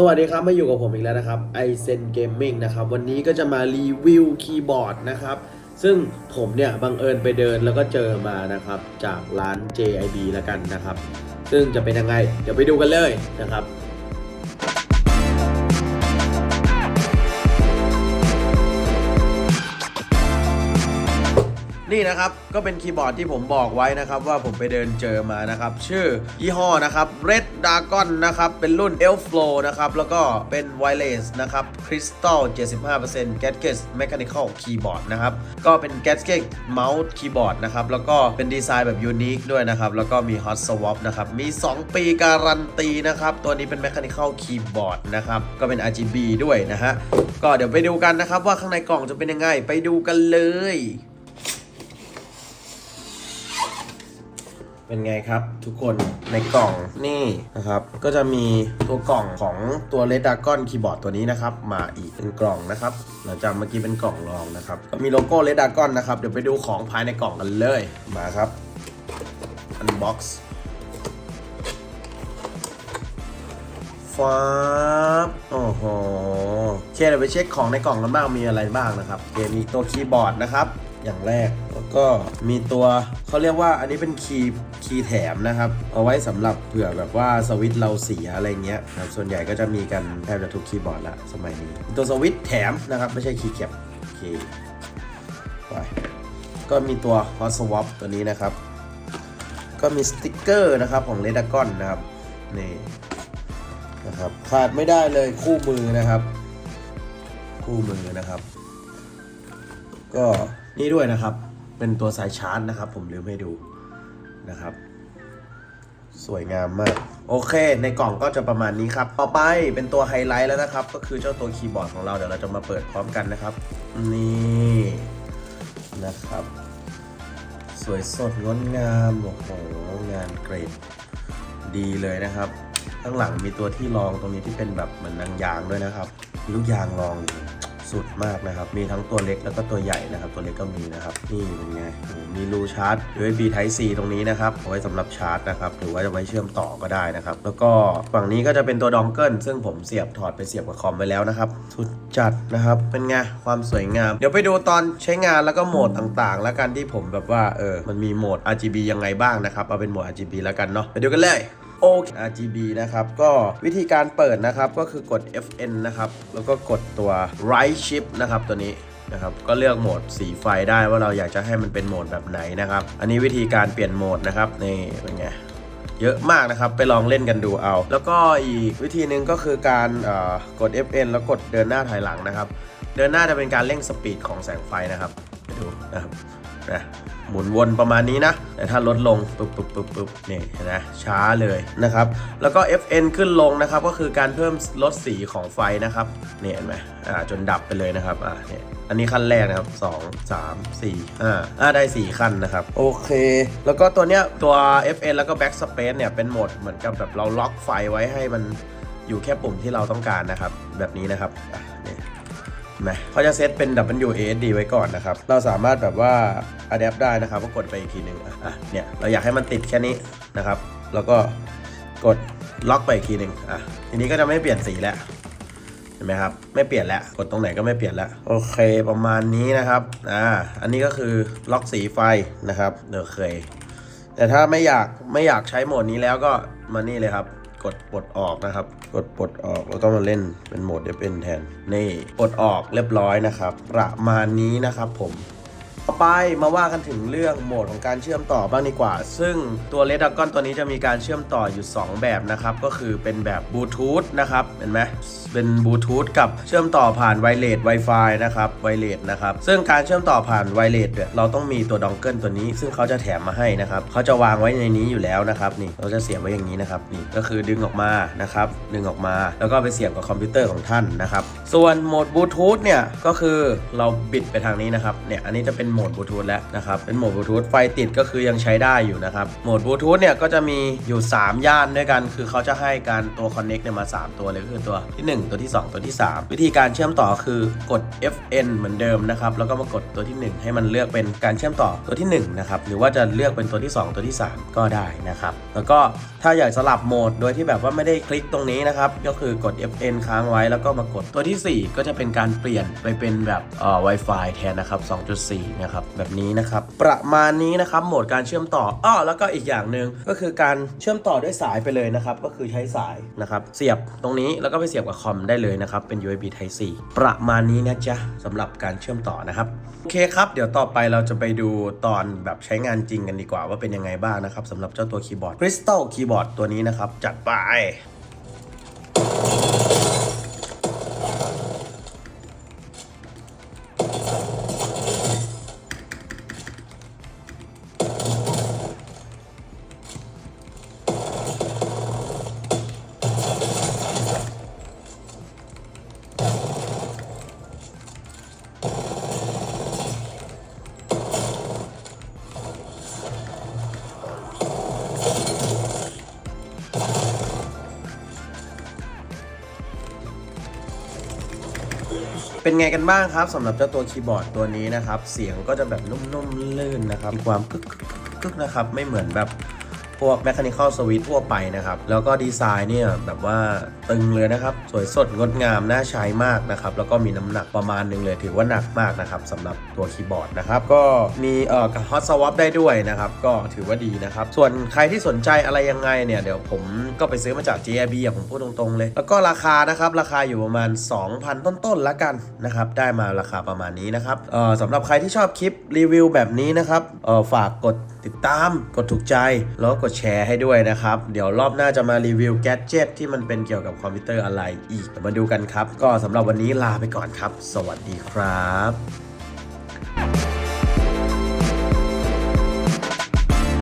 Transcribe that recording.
สวัสดีครับ มาอยู่กับผมอีกแล้วนะครับ i z e n Gaming นะครับ วันนี้ก็จะมารีวิวคีย์บอร์ดนะครับ ซึ่งผมเนี่ยบังเอิญไปเดินแล้วก็เจอมานะครับ จากร้าน JIB แล้วกันนะครับ ซึ่งจะเป็นยังไง เดี๋ยวไปดูกันเลยนะครับ นี่นะครับก็เป็นคีย์บอร์ดที่ผมบอกไว้นะครับว่าผมไปเดินเจอมานะครับ ชื่อยี่ห้อนะครับ Red Dragon นะครับเป็นรุ่น Elf Flow นะครับแล้วก็เป็น Wireless นะครับ Crystal 75% Gadget Mechanical Keyboard นะครับก็เป็น Gadget Mouse Keyboard นะครับแล้วก็เป็นดีไซน์แบบ Unique ด้วยนะครับแล้วก็มี Hot Swap นะครับมี 2 ปีการันตีนะครับตัวนี้เป็น Mechanical Keyboard นะครับก็เป็น RGB ด้วยนะฮะก็เดี๋ยวไปดูกันนะครับว่าข้างในกล่องจะเป็นยังไงไปดูกันเลย เป็นไงครับทุกคนในกล่องนี่นะครับ ก็จะมีตัวกล่องของตัว Red Dragon Keyboard ตัวนี้นะครับ มาอีกเป็นกล่องนะครับหลังจากเมื่อกี้เป็นกล่องรองนะครับก็มีโลโก้ Red Dragon นะครับ เดี๋ยวไปดูของภายในกล่องกันเลยมาครับ Unbox ฟ้าโอ้โหโอเคเดี๋ยวไปเช็คของในกล่องกันบ้างมีอะไรบ้างนะครับโอเคมีตัวคีย์บอร์ดนะครับ อย่างแรก แล้วก็มีตัวเขาเรียกว่าอันนี้เป็นคีย์คีย์แถมนะครับ เอาไว้สำหรับเผื่อแบบว่าสวิตช์เราเสียอะไรเงี้ยครับส่วนใหญ่ก็จะมีกันแทบจะทุกคีย์บอร์ดละสมัยนี้ ตัวสวิตช์แถมนะครับไม่ใช่คีย์แคปโอเคไปก็มีตัว hot swap ตัวนี้นะครับ ก็มีสติกเกอร์นะครับของ Red Dragon นะครับนี่นะครับขาดไม่ได้เลยคู่มือนะครับ คู่มือนะครับ ก็นี่ด้วยนะครับ เป็นตัวสายชาร์จนะครับ ผมลืมให้ดูนะครับ สวยงามมาก โอเค ในกล่องก็จะประมาณนี้ครับ ต่อไปเป็นตัวไฮไลท์แล้วนะครับ ก็คือเจ้าตัวคีย์บอร์ดของเราเดี๋ยวเราจะมาเปิดพร้อมกันนะครับ นี่นะครับ สวยสดงดงามโอ้โหงานเกรดดีเลยนะครับข้างหลังมีตัวที่รองตรงนี้ที่เป็นแบบเหมือนนางยางด้วยนะครับมีลูกยางรองอยู่ สุดมากนะครับ มีทั้งตัวเล็กแล้วก็ตัวใหญ่นะครับ ตัวเล็กก็มีนะครับ นี่เป็นไงมีรูชาร์จ USB Type C ตรงนี้นะครับเอาไว้สำหรับชาร์จนะครับ หรือว่าจะไว้เชื่อมต่อก็ได้นะครับ แล้วก็ฝั่งนี้ก็จะเป็นตัวดองเกิลซึ่งผมเสียบถอดไปเสียบกับคอมไปแล้วนะครับ สุดจัดนะครับ เป็นไง ความสวยงาม เดี๋ยวไปดูตอนใช้งานแล้วก็โหมดต่างๆ แล้วกันที่ผมแบบว่า เออ มันมีโหมด RGB ยังไงบ้างนะครับ เอาเป็นโหมด RGB แล้วกันเนาะ ไปดูกันเลย โอเค RGB นะครับ ก็วิธีการเปิดนะครับก็คือกด FN นะครับ แล้วก็กดตัว Right Shift นะครับตัวนี้นะครับก็เลือกโหมดสีไฟได้ว่าเราอยากจะให้มันเป็นโหมดแบบไหนนะครับ อันนี้วิธีการเปลี่ยนโหมดนะครับนี่เป็นไงเยอะมากนะครับ ไปลองเล่นกันดูเอา แล้วก็อีกวิธีหนึ่งก็คือการกด FN แล้วกดเดินหน้าถอยหลังนะครับ เดินหน้าจะเป็นการเร่งสปีดของแสงไฟนะครับไปดูนะครับ นะหมุนวนประมาณนี้นะ แต่ถ้าลดลงปุ๊บปุ๊บปุ๊บปุ๊บนี่เห็นะช้าเลยนะครับ แล้วก็ FN ขึ้นลงนะครับ ก็คือการเพิ่มลดสีของไฟนะครับ เนี่ยเห็นไหมอ่าจนดับไปเลยนะครับ อ่าเนี่ยอันนี้ขั้นแรกนะครับ 2 3 4 5อ่าได้ 4 ขั้นนะครับ โอเค แล้วก็ตัวเนี้ยตัว FN แล้วก็ Backspace เนี่ยเป็นโหมดเหมือนกับแบบเราล็อกไฟไว้ให้มันอยู่แค่ปุ่มที่เราต้องการนะครับ แบบนี้นะครับอะเนี่ยเห็ นไหมเขาจะเซตเป็น WASD ไว้ก่อนนะครับ เราสามารถแบบว่า adapt ได้นะครับก็กดไปอีกทีหนึ่งอะอะเนี่ยเราอยากให้มันติดแค่นี้นะครับ แล้วก็กดล็อกไปอีกทีหนึ่งอะทีนี้ก็จะไม่เปลี่ยนสีแล้วเห็นไหมครับไม่เปลี่ยนแล้วกดตรงไหนก็ไม่เปลี่ยนแล้วโอเคประมาณนี้นะครับอ่าอันนี้ก็คือล็อกสีไฟนะครับโอเคแต่ถ้าไม่อยากไม่อยากใช้โหมดนี้แล้วก็มานี่เลยครับ กดปลดออกนะครับ กดปลดออกแล้วก็มาเล่นเป็นโหมด FN แทน นี่ปลดออกเรียบร้อยนะครับ ประมาณนี้นะครับผม ต่อไปมาว่ากันถึงเรื่องโหมดของการเชื่อมต่อบ้างดีกว่า ซึ่งตัว Red Dragon ตัวนี้จะมีการเชื่อมต่ออยู่ 2 แบบนะครับ ก็คือเป็นแบบบลูทูธนะครับ เห็นไหมเป็นบลูทูธกับเชื่อมต่อผ่านไวเลส Wi-Fi นะครับไวเลสนะครับ ซึ่งการเชื่อมต่อผ่านไวเลสเนี่ยเราต้องมีตัวดองเกิลตัวนี้ ซึ่งเขาจะแถมมาให้นะครับเขาจะวางไว้ในนี้อยู่แล้วนะครับนี่เราจะเสียบไว้อย่างนี้นะครับนี่ก็คือดึงออกมานะครับดึงออกมา แล้วก็ไปเสียบกับคอมพิวเตอร์ของท่านนะครับส่วนโหมดบลูทูธเนี่ยก็คือเราบิดไปทางนี้นะครับเนี่ยอันนี้จะเป็นโหมดบลูทูธแล้วนะครับเป็นโหมดบลูทูธไฟติดก็คือยังใช้ได้อยู่นะครับโหมดบลูทูธเนี่ยก็จะมีอยู่ 3 ย่านด้วยกัน คือเขาจะให้การตัว Connect เนี่ยมา 3 ตัวเลยก็คือตัวที่ 1 ตัวที่ 2 ตัวที่ 3 วิธีการเชื่อมต่อคือกด FN เหมือนเดิมนะครับแล้วก็มากดตัวที่ 1 ให้มันเลือกเป็นการเชื่อมต่อตัวที่1นะครับหรือว่าจะเลือกเป็นตัวที่ 2 ตัวที่ 3 ก็ได้นะครับแล้วก็ถ้าอยากสลับโหมดโดยที่แบบว่าไม่ได้คลิกตรงนี้นะครับก็คือกด FN ค้างไว้แล้วก็มากดตัวทีสี่4 ก็จะเป็นการเปลี่ยนไปเป็นแบบเอ่อ Wi-Fi แทนนะครับ2.4นะครับแบบนี้นะครับประมาณนี้นะครับโหมดการเชื่อมต่ออ้อแล้วก็อีกอย่างหนึ่งก็คือการเชื่อมต่อด้วยสายไปเลยนะครับก็คือใช้สายนะครับเสียบตรงนี้แล้วก็ไปเสียบกับคอมได้เลยนะครับเป็น USB Type C ประมาณนี้นะจ๊ะสำหรับการเชื่อมต่อนะครับโอเคครับเดี๋ยวต่อไปเราจะไปดูตอนแบบใช้งานจริงกันดีกว่าว่าเป็นยังไงบ้างนะครับสำหรับเจ้าตัวคีย์บอร์ด Crystal Keyboard ตัวนี้นะครับจัดไป ไงกันบ้างครับสำหรับเจ้าตัวคีย์บอร์ดตัวนี้นะครับ เสียงก็จะแบบนุ่มๆลื่นนะครับมีความกึกๆกึกๆนะครับไม่เหมือนแบบ พวก Mechanical Switch ทั่วไปนะครับ แล้วก็ดีไซน์เนี่ยแบบว่าตึงเลยนะครับ สวยสดงดงาม น่าใช้มากนะครับ แล้วก็มีน้ำหนักประมาณหนึงเลย ถือว่าหนักมากนะครับสำหรับตัวคีย์บอร์ดนะครับ ก็มีเอ่อกับ Hot Swap ได้ด้วยนะครับ ก็ถือว่าดีนะครับ ส่วนใครที่สนใจอะไรยังไงเนี่ย เดี๋ยวผมก็ไปซื้อมาจาก JIB อย่างผมพูดตรงๆเลย แล้วก็ราคานะครับ ราคาอยู่ประมาณ 2,000 ต้นๆละกันนะครับ ได้มาราคาประมาณนี้นะครับ เอ่อสำหรับใครที่ชอบคลิปรีวิวแบบนี้นะครับ เอ่อฝากกดติดตามกดถูกใจ แล้วกดแชร์ให้ด้วยนะครับ เดี๋ยวรอบหน้าจะมารีวิวแกดเจิตที่มันเป็นเกี่ยวกับคอมพิวเตอร์อะไรอีกมาดูกันครับ ก็สำหรับวันนี้ลาไปก่อนครับ สวัสดีครับ